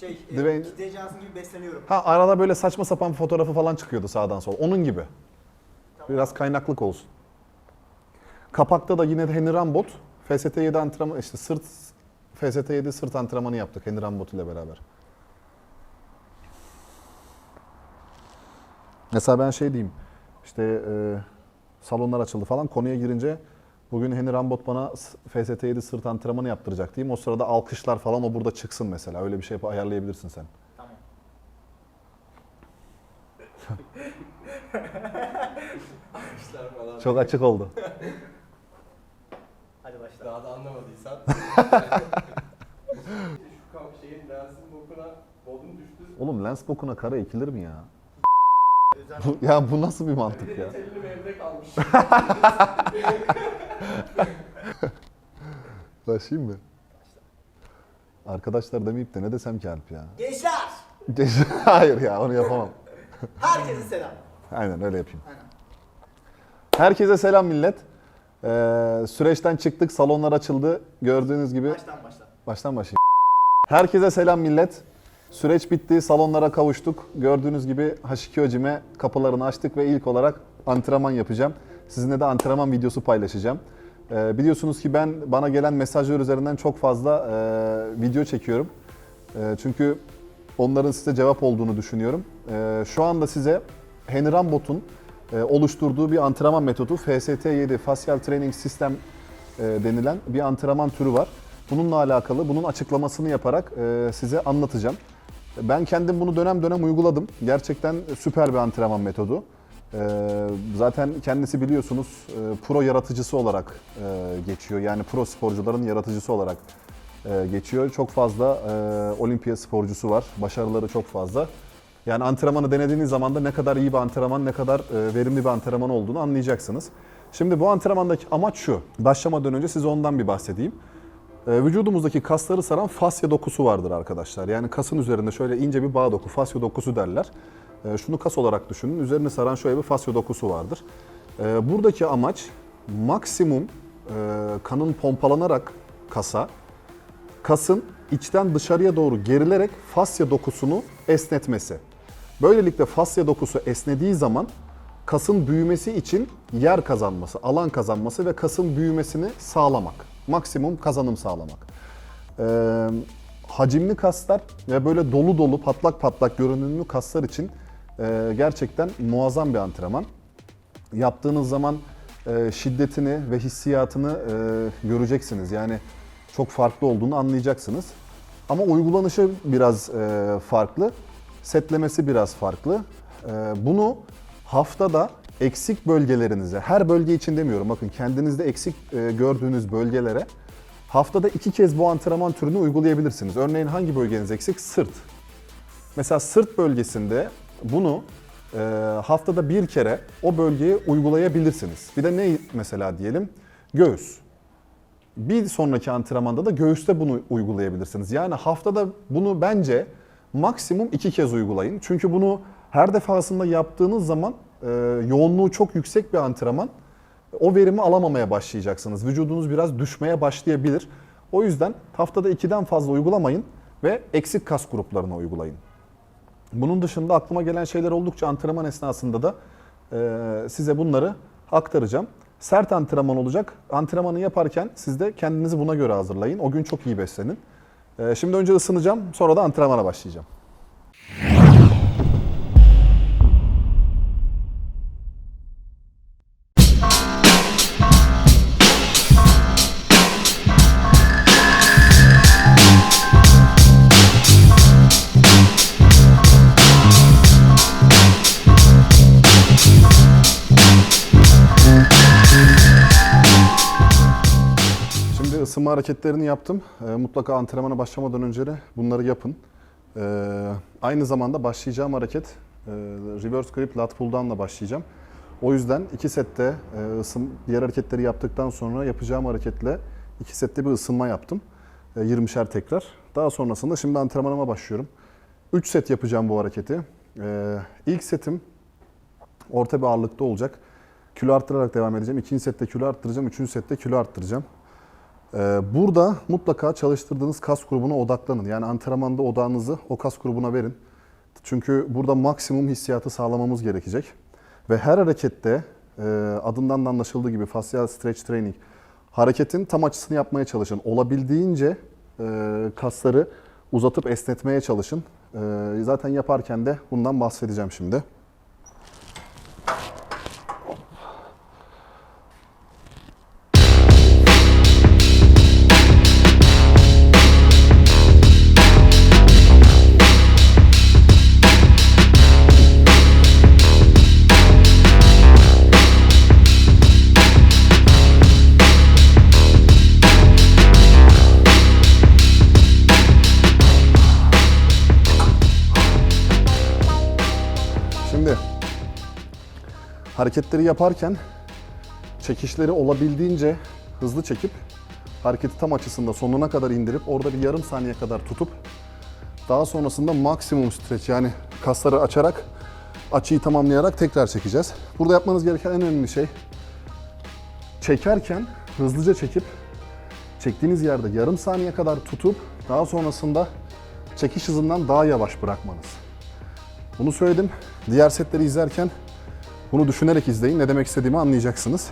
Şey, Dwayne- Dwayne Johnson gibi besleniyorum. Ha arada böyle saçma sapan fotoğrafı falan çıkıyordu sağdan sola. Onun gibi. Biraz kaynaklık olsun. Kapakta da yine Henry Rambot. FST7 antrenman işte sırt FST7 sırt antrenmanı yaptık Henry Rambot ile beraber. Mesela ben şey diyeyim. işte e, salonlar açıldı falan konuya girince bugün Henry Rambot bana s- FST7 sırt antrenmanı yaptıracak diyeyim. O sırada alkışlar falan o burada çıksın mesela. Öyle bir şey yap- ayarlayabilirsin sen. Tamam. Falan. Çok açık oldu. Hadi başla. Daha da anlamadıysan. Şu kam şeyin lensin bokuna bodum düştü. Oğlum lens bokuna kara ekilir mi ya? Bu- ya bu nasıl bir Bir mantık de ya? etelim evde kalmış. Başlayayım mı? Arkadaşlar demeyip de ne desem ki Alp ya? Gençler! Hayır ya onu yapamam. Herkese selam. Aynen öyle yapayım. Aynen. Herkese selam millet. Ee, süreçten çıktık, salonlar açıldı. Gördüğünüz gibi Baştan başla. Baştan başlayayım. Herkese selam millet. Süreç bitti, salonlara kavuştuk. Gördüğünüz gibi H2 Ojim'e kapılarını açtık ve ilk olarak antrenman yapacağım. Sizinle de antrenman videosu paylaşacağım. Ee, biliyorsunuz ki ben bana gelen mesajlar üzerinden çok fazla e, video çekiyorum. E, çünkü onların size cevap olduğunu düşünüyorum. E, şu anda size Henry Rambot'un e, oluşturduğu bir antrenman metodu FST7 Facial Training System e, denilen bir antrenman türü var. Bununla alakalı bunun açıklamasını yaparak e, size anlatacağım. Ben kendim bunu dönem dönem uyguladım. Gerçekten süper bir antrenman metodu. E, zaten kendisi biliyorsunuz e, pro yaratıcısı olarak e, geçiyor. Yani pro sporcuların yaratıcısı olarak e, geçiyor. Çok fazla olimpiyat sporcusu var. Başarıları çok fazla. Yani antrenmanı denediğiniz zaman da ne kadar iyi bir antrenman, ne kadar verimli bir antrenman olduğunu anlayacaksınız. Şimdi bu antrenmandaki amaç şu. Başlamadan önce size ondan bir bahsedeyim. Vücudumuzdaki kasları saran fasya dokusu vardır arkadaşlar. Yani kasın üzerinde şöyle ince bir bağ doku, fasya dokusu derler. E, Şunu kas olarak düşünün. Üzerine saran şöyle bir fasya dokusu vardır. E, Buradaki amaç maksimum e, kanın pompalanarak kasa, kasın içten dışarıya doğru gerilerek fasya dokusunu esnetmesi. Böylelikle fasya dokusu esnediği zaman kasın büyümesi için yer kazanması, alan kazanması ve kasın büyümesini sağlamak. Maksimum kazanım sağlamak. Ee, hacimli kaslar ve böyle dolu dolu patlak patlak görünümlü kaslar için e, gerçekten muazzam bir antrenman. Yaptığınız zaman e, şiddetini ve hissiyatını e, göreceksiniz. Yani çok farklı olduğunu anlayacaksınız. Ama uygulanışı biraz e, farklı. Setlemesi biraz farklı. E, bunu haftada eksik bölgelerinize, her bölge için demiyorum bakın kendinizde eksik e, gördüğünüz bölgelere haftada iki kez bu antrenman türünü uygulayabilirsiniz. Örneğin hangi bölgeniz eksik? Sırt. Mesela sırt bölgesinde bunu e, haftada bir kere o bölgeye uygulayabilirsiniz. Bir de ne mesela diyelim? Göğüs. Bir sonraki antrenmanda da göğüste bunu uygulayabilirsiniz. Yani haftada bunu bence maksimum iki kez uygulayın. Çünkü bunu her defasında yaptığınız zaman e, yoğunluğu çok yüksek bir antrenman. O verimi alamamaya başlayacaksınız. Vücudunuz biraz düşmeye başlayabilir. O yüzden haftada ikiden fazla uygulamayın ve eksik kas gruplarına uygulayın. Bunun dışında aklıma gelen şeyler oldukça antrenman esnasında da e, size bunları aktaracağım. Sert antrenman olacak. Antrenmanı yaparken siz de kendinizi buna göre hazırlayın. O gün çok iyi beslenin. E, şimdi önce ısınacağım, sonra da antrenmana başlayacağım. Isınma hareketlerini yaptım. E, mutlaka antrenmana başlamadan önce de bunları yapın. E, aynı zamanda başlayacağım hareket e, reverse grip lat pull down'la başlayacağım. O yüzden iki sette e, ısın, diğer hareketleri yaptıktan sonra yapacağım hareketle iki sette bir ısınma yaptım. E, 20'şer tekrar. Daha sonrasında şimdi antrenmanıma başlıyorum. 3 set yapacağım bu hareketi. E, ilk setim orta bir ağırlıkta olacak. Kilo arttırarak devam edeceğim. İkinci sette kilo arttıracağım. Üçüncü sette kilo arttıracağım. Ee, burada mutlaka çalıştırdığınız kas grubuna odaklanın. Yani antrenmanda odağınızı o kas grubuna verin. Çünkü burada maksimum hissiyatı sağlamamız gerekecek. Ve her harekette e, adından da anlaşıldığı gibi facial stretch training hareketin tam açısını yapmaya çalışın. Olabildiğince e, kasları uzatıp esnetmeye çalışın. E, zaten yaparken de bundan bahsedeceğim. Şimdi hareketleri yaparken çekişleri olabildiğince hızlı çekip hareketi tam açısında sonuna kadar indirip orada bir yarım saniye kadar tutup daha sonrasında maksimum stretch yani kasları açarak açıyı tamamlayarak tekrar çekeceğiz. Burada yapmanız gereken en önemli şey çekerken hızlıca çekip çektiğiniz yerde yarım saniye kadar tutup daha sonrasında çekiş hızından daha yavaş bırakmanız. Bunu söyledim. Diğer setleri izlerken bunu düşünerek izleyin. Ne demek istediğimi anlayacaksınız.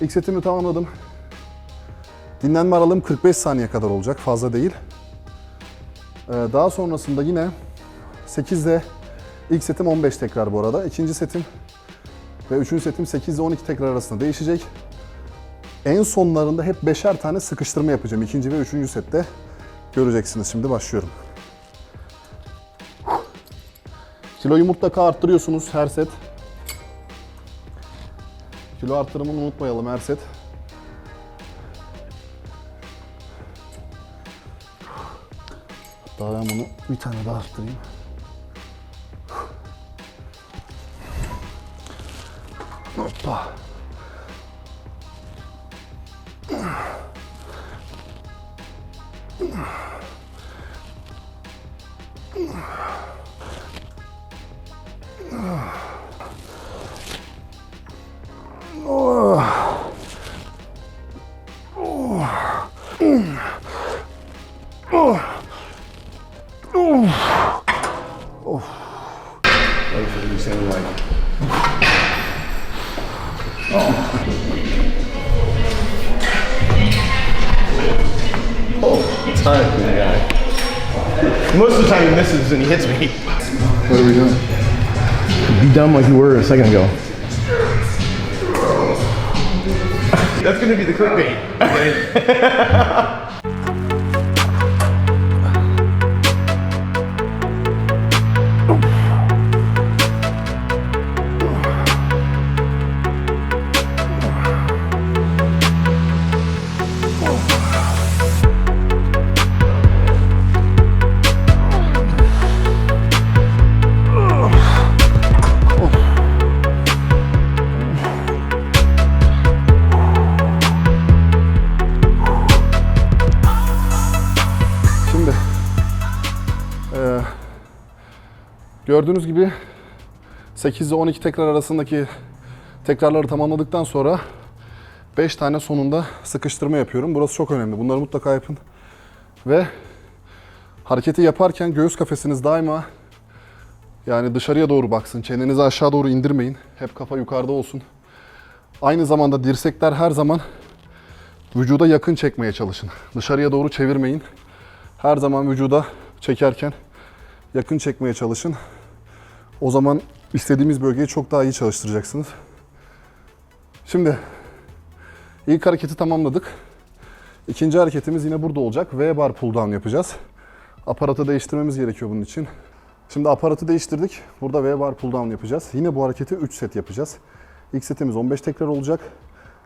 İlk setimi tamamladım. Dinlenme aralığım 45 saniye kadar olacak. Fazla değil. Ee, Daha sonrasında yine 8 ile ilk setim 15 tekrar bu arada. İkinci setim ve üçüncü setim 8 ile 12 tekrar arasında değişecek. En sonlarında hep beşer tane sıkıştırma yapacağım. İkinci ve üçüncü sette göreceksiniz. Şimdi başlıyorum. Kiloyu mutlaka arttırıyorsunuz her set. Kilo arttırımını unutmayalım her set. Hatta ben bunu bir tane daha arttırayım. Hoppa. Time for the guy. Most of the time he misses and he hits me. What are we doing? Be dumb like you were a second ago. That's gonna be the clickbait. okay? gördüğünüz gibi 8 ile 12 tekrar arasındaki tekrarları tamamladıktan sonra 5 tane sonunda sıkıştırma yapıyorum. Burası çok önemli. Bunları mutlaka yapın. Ve hareketi yaparken göğüs kafesiniz daima yani dışarıya doğru baksın. Çenenizi aşağı doğru indirmeyin. Hep kafa yukarıda olsun. Aynı zamanda dirsekler her zaman vücuda yakın çekmeye çalışın. Dışarıya doğru çevirmeyin. Her zaman vücuda çekerken yakın çekmeye çalışın. O zaman istediğimiz bölgeyi çok daha iyi çalıştıracaksınız. Şimdi ilk hareketi tamamladık. İkinci hareketimiz yine burada olacak. V-bar pull down yapacağız. Aparatı değiştirmemiz gerekiyor bunun için. Şimdi aparatı değiştirdik. Burada V-bar pull down yapacağız. Yine bu hareketi 3 set yapacağız. İlk setimiz 15 tekrar olacak.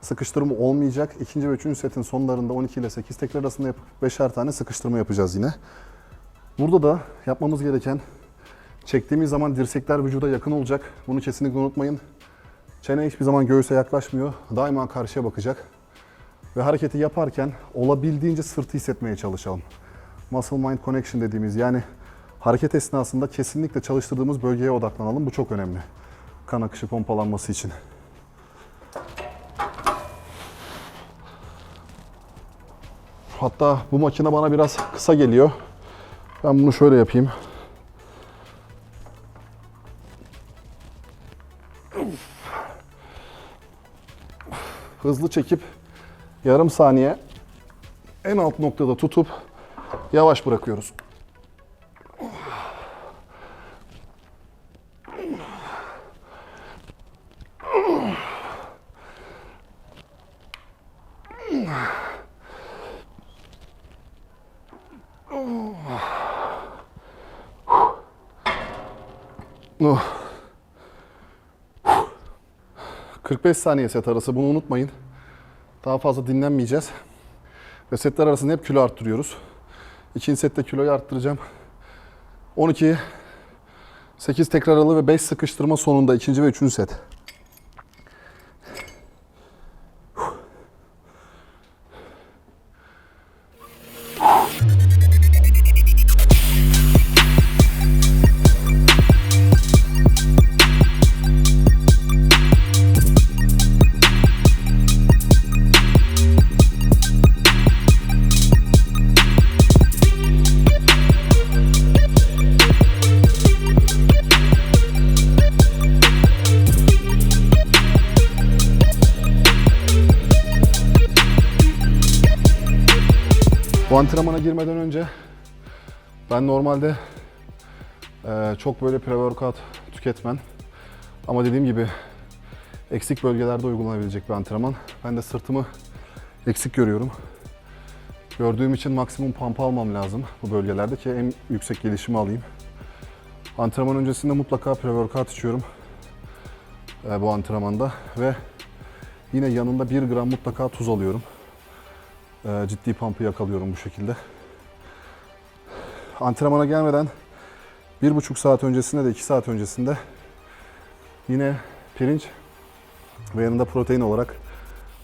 Sıkıştırma olmayacak. İkinci ve üçüncü setin sonlarında 12 ile 8 tekrar arasında yapıp 5'er tane sıkıştırma yapacağız yine. Burada da yapmamız gereken çektiğimiz zaman dirsekler vücuda yakın olacak. Bunu kesinlikle unutmayın. Çene hiçbir zaman göğüse yaklaşmıyor. Daima karşıya bakacak. Ve hareketi yaparken olabildiğince sırtı hissetmeye çalışalım. Muscle mind connection dediğimiz yani hareket esnasında kesinlikle çalıştırdığımız bölgeye odaklanalım. Bu çok önemli. Kan akışı pompalanması için. Hatta bu makine bana biraz kısa geliyor. Ben bunu şöyle yapayım. Hızlı çekip yarım saniye en alt noktada tutup yavaş bırakıyoruz. Oh. 45 saniye set arası bunu unutmayın. Daha fazla dinlenmeyeceğiz. Ve setler arasında hep kilo arttırıyoruz. İkinci sette kiloyu arttıracağım. 12, 8 tekrarlı ve 5 sıkıştırma sonunda ikinci ve üçüncü set. Antrenmana girmeden önce ben normalde eee, çok böyle pre-workout tüketmem. Ama dediğim gibi eksik bölgelerde uygulanabilecek bir antrenman. Ben de sırtımı eksik görüyorum. Gördüğüm için maksimum pump almam lazım bu bölgelerde ki en yüksek gelişimi alayım. Antrenman öncesinde mutlaka pre-workout içiyorum eee, bu antrenmanda ve yine yanında 1 gram mutlaka tuz alıyorum. Ee, ciddi pump'ı yakalıyorum bu şekilde. Antrenmana gelmeden bir buçuk saat öncesinde de iki saat öncesinde yine pirinç ve yanında protein olarak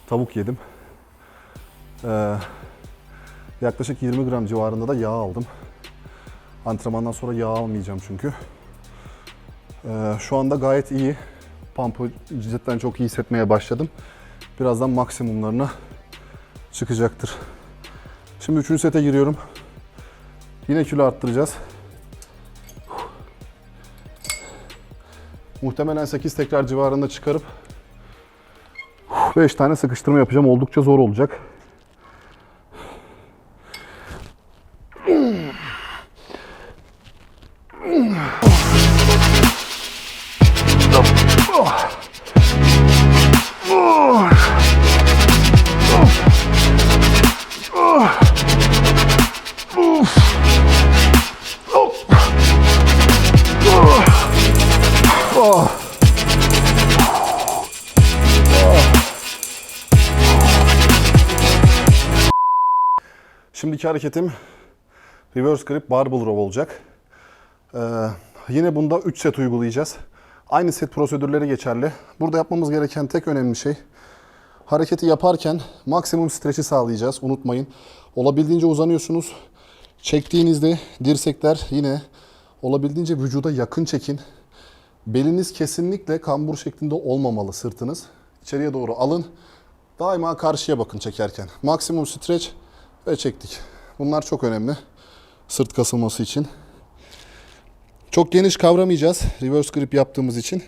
tavuk yedim. Ee, yaklaşık 20 gram civarında da yağ aldım. Antrenmandan sonra yağ almayacağım çünkü. Ee, şu anda gayet iyi. Pump'ı cidden çok iyi hissetmeye başladım. Birazdan maksimumlarına çıkacaktır. Şimdi üçüncü sete giriyorum. Yine kilo arttıracağız. Muhtemelen 8 tekrar civarında çıkarıp 5 tane sıkıştırma yapacağım. Oldukça zor olacak. Şimdiki hareketim reverse grip barbell row olacak. Ee, yine bunda 3 set uygulayacağız. Aynı set prosedürleri geçerli. Burada yapmamız gereken tek önemli şey hareketi yaparken maksimum streçi sağlayacağız. Unutmayın. Olabildiğince uzanıyorsunuz. Çektiğinizde dirsekler yine olabildiğince vücuda yakın çekin. Beliniz kesinlikle kambur şeklinde olmamalı sırtınız. İçeriye doğru alın. Daima karşıya bakın çekerken. Maksimum streç ve çektik. Bunlar çok önemli. Sırt kasılması için. Çok geniş kavramayacağız. Reverse grip yaptığımız için.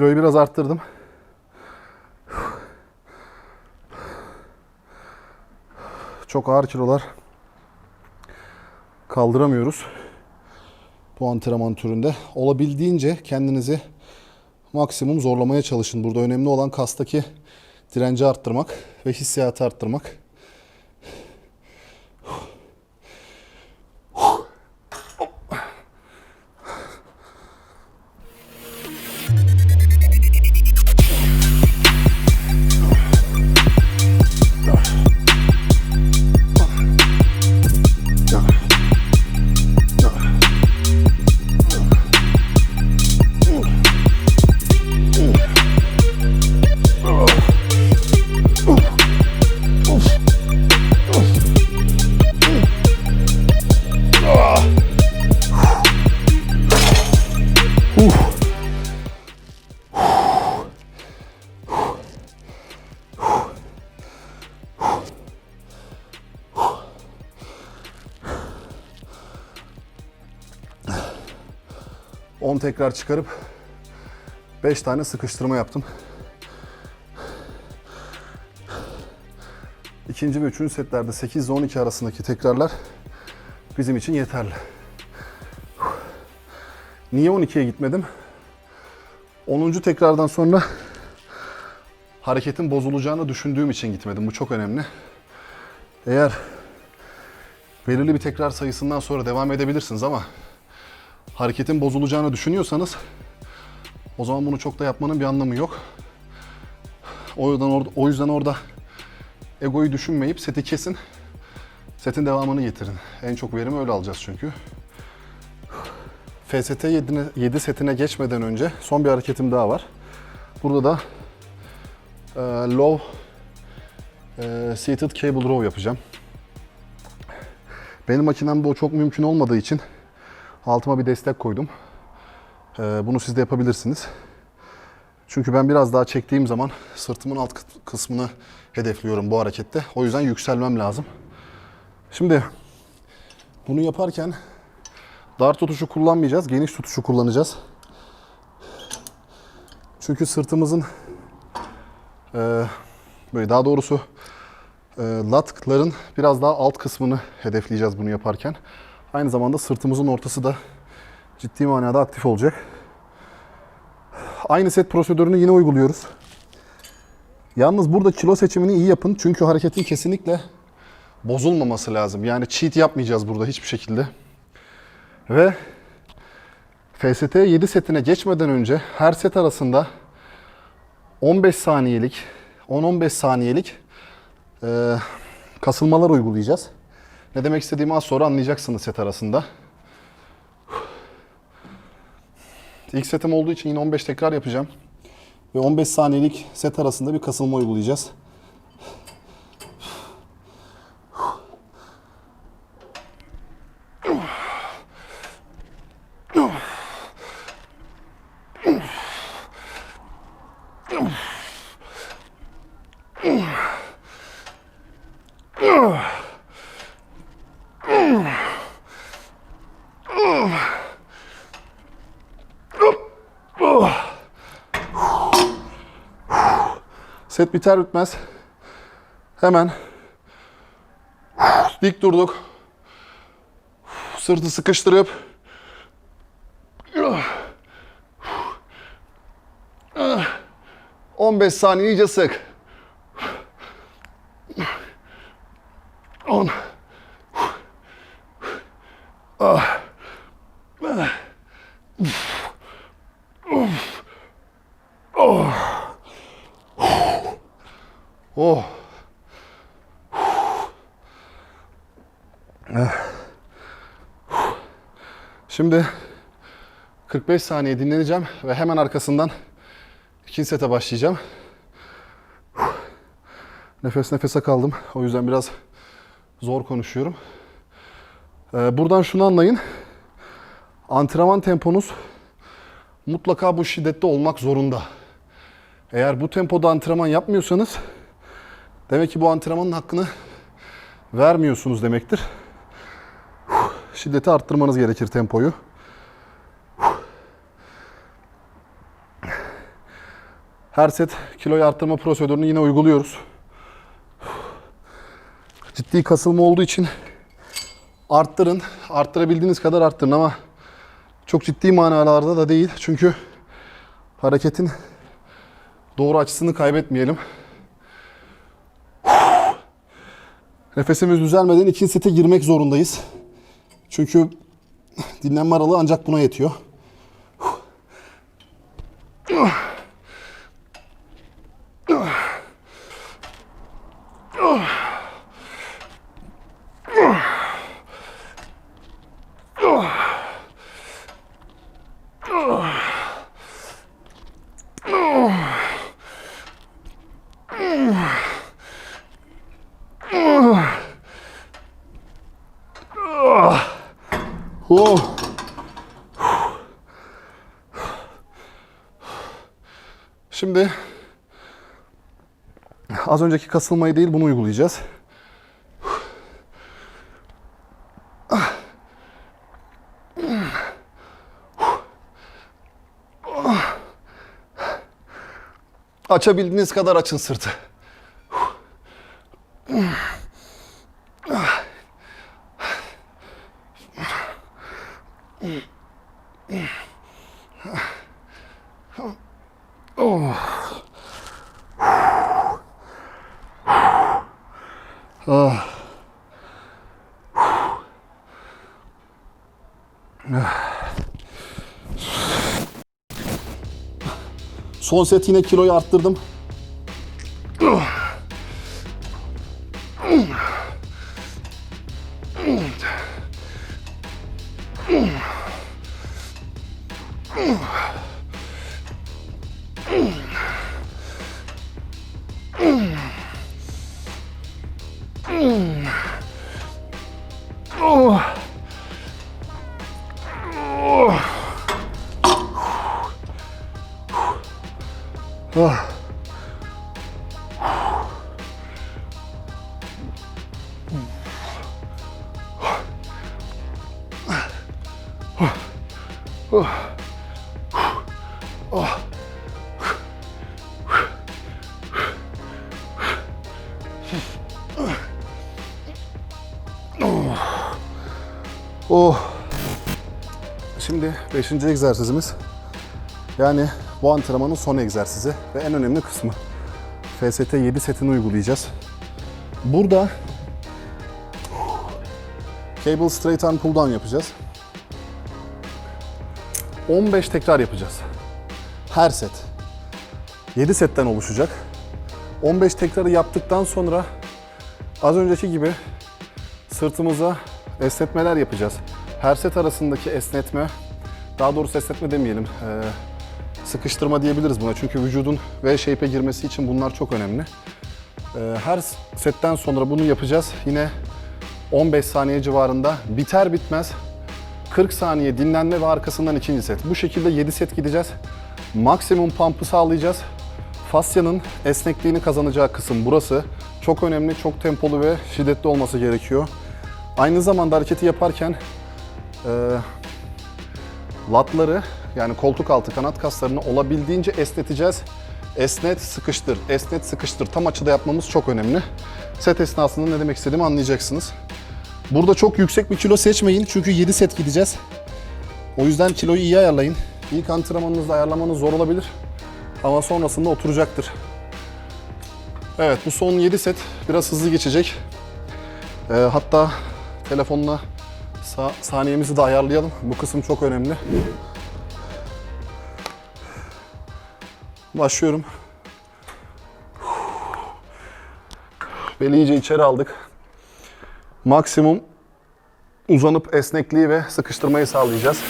Kiloyu biraz arttırdım. Çok ağır kilolar kaldıramıyoruz bu antrenman türünde. Olabildiğince kendinizi maksimum zorlamaya çalışın. Burada önemli olan kastaki direnci arttırmak ve hissiyatı arttırmak. 10 tekrar çıkarıp 5 tane sıkıştırma yaptım. İkinci ve üçüncü setlerde 8 ile 12 arasındaki tekrarlar bizim için yeterli. Niye 12'ye gitmedim? 10. tekrardan sonra hareketin bozulacağını düşündüğüm için gitmedim. Bu çok önemli. Eğer belirli bir tekrar sayısından sonra devam edebilirsiniz ama hareketin bozulacağını düşünüyorsanız o zaman bunu çok da yapmanın bir anlamı yok. O yüzden orada, o yüzden orada egoyu düşünmeyip seti kesin. Setin devamını getirin. En çok verimi öyle alacağız çünkü. FST 7, 7 setine geçmeden önce son bir hareketim daha var. Burada da e, low e, seated cable row yapacağım. Benim makinemde o çok mümkün olmadığı için altıma bir destek koydum. E, bunu siz de yapabilirsiniz. Çünkü ben biraz daha çektiğim zaman sırtımın alt kı- kısmını hedefliyorum bu harekette. O yüzden yükselmem lazım. Şimdi bunu yaparken dar tutuşu kullanmayacağız, geniş tutuşu kullanacağız. Çünkü sırtımızın e, böyle daha doğrusu e, latların biraz daha alt kısmını hedefleyeceğiz bunu yaparken. Aynı zamanda sırtımızın ortası da ciddi manada aktif olacak. Aynı set prosedürünü yine uyguluyoruz. Yalnız burada kilo seçimini iyi yapın. Çünkü hareketin kesinlikle bozulmaması lazım. Yani cheat yapmayacağız burada hiçbir şekilde. Ve FST 7 setine geçmeden önce her set arasında 15 saniyelik 10-15 saniyelik e, kasılmalar uygulayacağız. Ne demek istediğimi az sonra anlayacaksınız set arasında. İlk setim olduğu için yine 15 tekrar yapacağım. Ve 15 saniyelik set arasında bir kasılma uygulayacağız. Set biter bitmez hemen dik durduk. Sırtı sıkıştırıp 15 saniye iyice sık. Şimdi 45 saniye dinleneceğim ve hemen arkasından ikinci sete başlayacağım. Nefes nefese kaldım. O yüzden biraz zor konuşuyorum. Ee, buradan şunu anlayın. Antrenman temponuz mutlaka bu şiddette olmak zorunda. Eğer bu tempoda antrenman yapmıyorsanız demek ki bu antrenmanın hakkını vermiyorsunuz demektir. Şiddeti arttırmanız gerekir tempoyu. Her set kiloyu arttırma prosedürünü yine uyguluyoruz. Ciddi kasılma olduğu için arttırın. Arttırabildiğiniz kadar arttırın ama çok ciddi manalarda da değil. Çünkü hareketin doğru açısını kaybetmeyelim. Nefesimiz düzelmeden ikinci sete girmek zorundayız. Çünkü dinlenme aralığı ancak buna yetiyor. Oh. Şimdi az önceki kasılmayı değil bunu uygulayacağız. Açabildiğiniz kadar açın sırtı. Son set yine kiloyu arttırdım. Oh. Şimdi 5. egzersizimiz. Yani bu antrenmanın son egzersizi ve en önemli kısmı. FST 7 setini uygulayacağız. Burada cable straight arm pull down yapacağız. 15 tekrar yapacağız. Her set. 7 setten oluşacak. 15 tekrarı yaptıktan sonra az önceki gibi sırtımıza esnetmeler yapacağız. Her set arasındaki esnetme, daha doğrusu esnetme demeyelim, eee, sıkıştırma diyebiliriz buna. Çünkü vücudun V shape'e girmesi için bunlar çok önemli. Eee, her setten sonra bunu yapacağız. Yine 15 saniye civarında biter bitmez 40 saniye dinlenme ve arkasından ikinci set. Bu şekilde 7 set gideceğiz. Maksimum pump'ı sağlayacağız. Fasyanın esnekliğini kazanacağı kısım burası. Çok önemli, çok tempolu ve şiddetli olması gerekiyor. Aynı zamanda hareketi yaparken e, latları yani koltuk altı kanat kaslarını olabildiğince esneteceğiz. Esnet, sıkıştır, esnet, sıkıştır. Tam açıda yapmamız çok önemli. Set esnasında ne demek istediğimi anlayacaksınız. Burada çok yüksek bir kilo seçmeyin çünkü 7 set gideceğiz. O yüzden kiloyu iyi ayarlayın. İlk antrenmanınızda ayarlamanız zor olabilir ama sonrasında oturacaktır. Evet bu son 7 set biraz hızlı geçecek. Ee, hatta telefonla sa- saniyemizi de ayarlayalım. Bu kısım çok önemli. Başlıyorum. Beli iyice içeri aldık. Maksimum uzanıp esnekliği ve sıkıştırmayı sağlayacağız.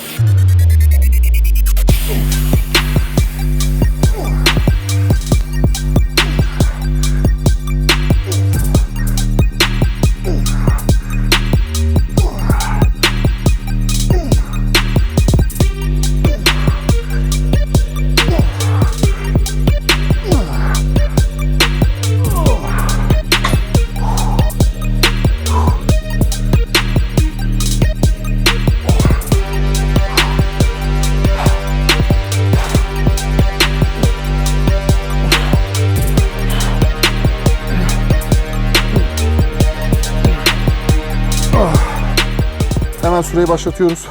Süreyi başlatıyoruz.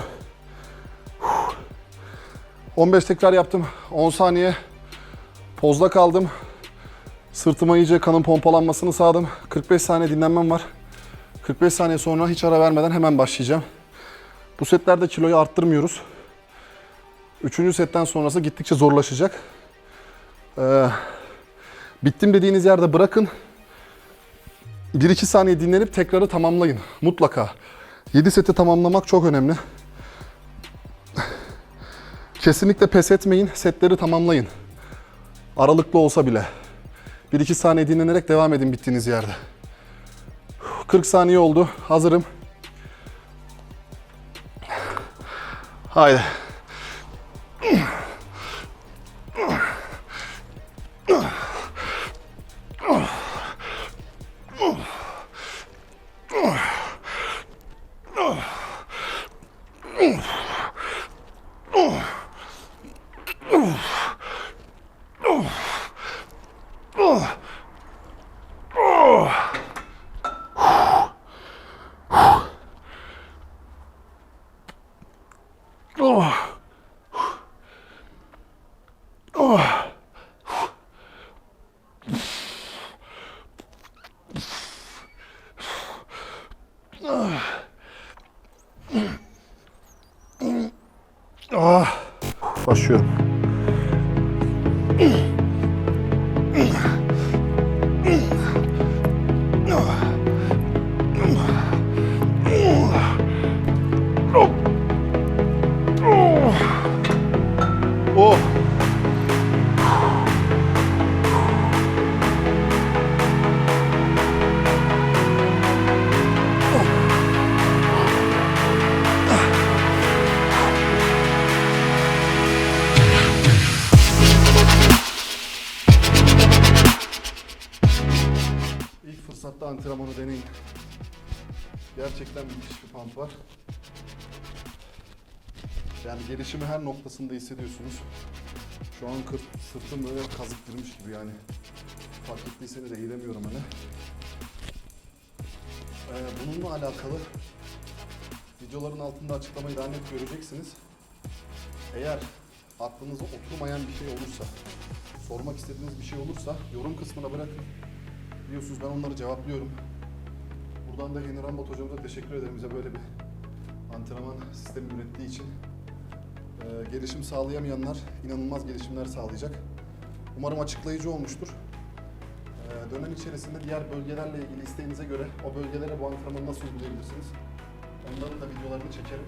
15 tekrar yaptım. 10 saniye pozda kaldım. Sırtıma iyice kanın pompalanmasını sağladım. 45 saniye dinlenmem var. 45 saniye sonra hiç ara vermeden hemen başlayacağım. Bu setlerde kiloyu arttırmıyoruz. Üçüncü setten sonrası gittikçe zorlaşacak. Ee, bittim dediğiniz yerde bırakın. 1-2 saniye dinlenip tekrarı tamamlayın. Mutlaka. 7 seti tamamlamak çok önemli. Kesinlikle pes etmeyin. Setleri tamamlayın. Aralıklı olsa bile. 1-2 saniye dinlenerek devam edin bittiğiniz yerde. 40 saniye oldu. Hazırım. Haydi. Başlıyorum. Gelişimi her noktasında hissediyorsunuz. Şu an kır, sırtım böyle kazık girmiş gibi yani. Fark ettiyseniz eğilemiyorum hani. Ee, bununla alakalı videoların altında açıklamayı daha net göreceksiniz. Eğer aklınıza oturmayan bir şey olursa, sormak istediğiniz bir şey olursa yorum kısmına bırakın. Biliyorsunuz ben onları cevaplıyorum. Buradan da Yeni Rambot hocamıza teşekkür ederim bize böyle bir antrenman sistemi ürettiği için. Ee, gelişim sağlayamayanlar inanılmaz gelişimler sağlayacak. Umarım açıklayıcı olmuştur. Ee, dönem içerisinde diğer bölgelerle ilgili isteğinize göre o bölgelere bu antrenmanı nasıl uygulayabilirsiniz? Onların da videolarını çekerim.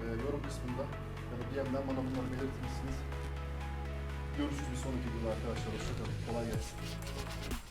Ee, yorum kısmında ya da DM'den bana bunları belirtirsiniz. Görüşürüz bir sonraki videoda arkadaşlar. Hoşçakalın. Kolay gelsin.